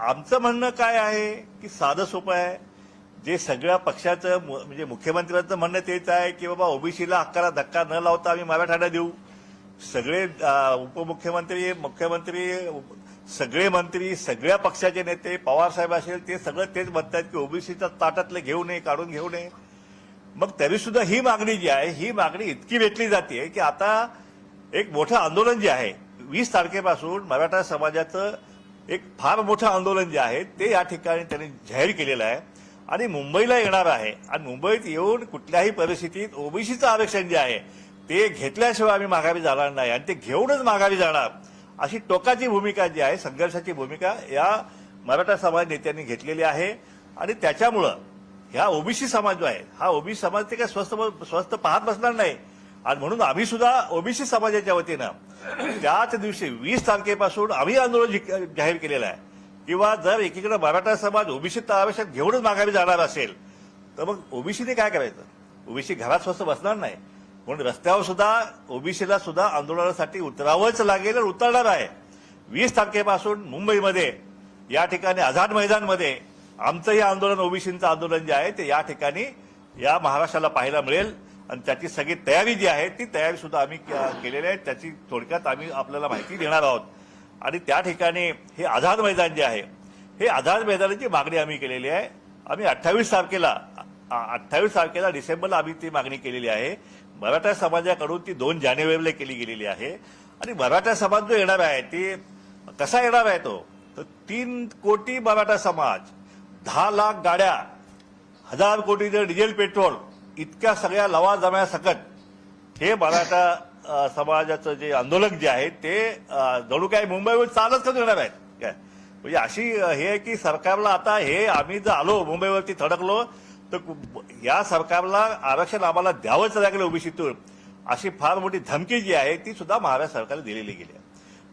आमचं म्हणणं काय आहे की साधं सोपं आहे. जे सगळ्या पक्षाचं मु- म्हणजे मुख्यमंत्र्यांचं म्हणणं तेच आहे की बाबा ओबीसीला हक्काला धक्का न लावता आम्ही मराठाला देऊ. सगळे उपमुख्यमंत्री मुख्यमंत्री सगळे मंत्री सगळ्या पक्षाचे नेते पवार साहेब असेल ते सगळं तेच म्हणतात की ओबीसीच्या ताटातलं घेऊ नये काढून घेऊ नये. मग तरी सुद्धा ही मागणी जी आहे ही मागणी इतकी भेटली जाते की आता एक मोठं आंदोलन जे आहे वीस तारखेपासून मराठा समाजाचं एक फार मोठं आंदोलन जे आहे ते या ठिकाणी त्यांनी जाहीर केलेलं आहे. आणि मुंबईला येणार आहे. आणि मुंबईत येऊन कुठल्याही परिस्थितीत ओबीसीचं आरक्षण जे आहे ते घेतल्याशिवाय आम्ही माघारी जाणार नाही. आणि ते घेऊनच माघारी जाणार. अशी टोकाची भूमिका जी आहे संघर्षाची भूमिका या मराठा समाज नेत्यांनी घेतलेली आहे. आणि त्याच्यामुळं ह्या ओबीसी समाज जो आहे हा ओबीसी समाज ते काय स्वस्त स्वस्त पाहत बसणार नाही. आणि म्हणून आम्ही सुद्धा ओबीसी समाजाच्या वतीनं त्याच दिवशी वीस तारखेपासून आम्ही आंदोलन जाहीर केलेलं आहे. किंवा जर एकीकडे मराठा समाज ओबीसी तळावेशात घेऊनच माघारी जाणार असेल तर मग ओबीसीने काय करायचं? ओबीसी घरात स्वस्त बसणार नाही. म्हणून रस्त्यावर सुद्धा ओबीसीला सुद्धा आंदोलनासाठी उतरावंच लागेल आणि उतरणार आहे. वीस तारखेपासून मुंबईमध्ये या ठिकाणी आझाद मैदानमध्ये आमचं हे आंदोलन ओबीसीचं आंदोलन जे आहे ते या ठिकाणी या महाराष्ट्राला पाहायला मिळेल. आणि त्याची सगळी तयारी जी आहे ती तयारी सुद्धा आम्ही केलेली आहे. त्याची थोडक्यात आम्ही आपल्याला माहिती देणार आहोत. आणि त्या ठिकाणी हे आझाद मैदान जे आहे हे आझाद मैदानाची मागणी आम्ही केलेली आहे. आम्ही अठ्ठावीस तारखेला अठ्ठावीस तारखेला डिसेंबरला आम्ही ती मागणी केलेली आहे. मराठा समाजाकडून ती दोन जानेवारीला केली गेलेली आहे. आणि मराठा समाज जो येणार आहे ती कसा येणार आहे तो? तर तीन कोटी मराठा समाज दहा लाख गाड्या हजार कोटीचं डिझेल पेट्रोल इतक्या सगळ्या लवा जम्यासकट हे मराठा समाजाचं जे आंदोलक जे आहे ते जणू काय मुंबईवर चालच कसं येणार आहेत? काय? म्हणजे अशी हे आहे की सरकारला आता हे आम्ही जर आलो मुंबईवरती थडकलो तर या सरकारला आरक्षण आम्हाला द्यावंच लागलं ओबीसीतून. अशी फार मोठी धमकी जी आहे ती सुद्धा महाराष्ट्र सरकारला दिलेली गेली आहे.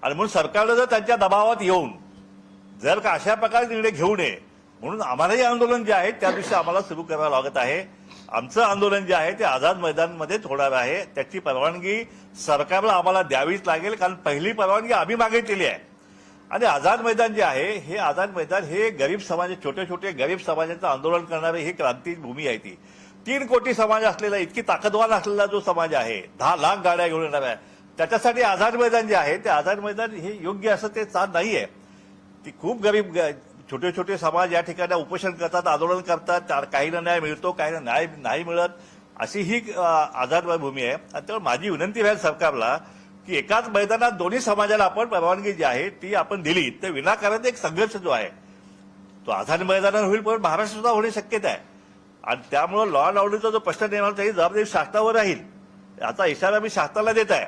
आणि म्हणून सरकारनं जर त्यांच्या दबावात येऊन जर का अशा प्रकारे निर्णय घेऊ नये म्हणून आम्हालाही आंदोलन जे आहे त्या दिवशी आम्हाला सुरू करावं लागत आहे. आमचं आंदोलन जे आहे ते आझाद मैदानमध्येच होणार आहे. त्याची परवानगी सरकारला आम्हाला द्यावीच लागेल कारण पहिली परवानगी आम्ही मागितलेली आहे. आणि आझाद मैदान जे आहे हे आझाद मैदान हे गरीब समाज छोटे छोटे गरीब समाजाचं आंदोलन करणारी ही क्रांती भूमी आहे ती. तीन कोटी समाज असलेला इतकी ताकदवान असलेला जो समाज आहे दहा लाख गाड्या घेऊन येणार आहे. त्याच्यासाठी आझाद मैदान जे आहे ते आझाद मैदान हे योग्य असं ते चाल नाही आहे ती खूप गरीब ग- छोटे छोटे समाज या ठिकाणी उपोषण करतात आंदोलन करतात काहींना न्याय मिळतो काहींना न्याय नाही मिळत अशी ही अ, आझाद भूमी आहे. आणि त्यामुळे माझी विनंती राहील सरकारला की एकाच मैदानात दोन्ही समाजाला आपण परवानगी जी आहे ती आपण दिली तर विनाकारण एक संघर्ष जो आहे तो आझाद मैदानात होईल पण महाराष्ट्र सुद्धा होणे शक्यता आहे. आणि त्यामुळे लॉ अँड ऑर्डरचा जो प्रश्न निर्माण त्याची जबाबदारी शासनावर राहील. याचा इशारा मी शासनाला देत आहे.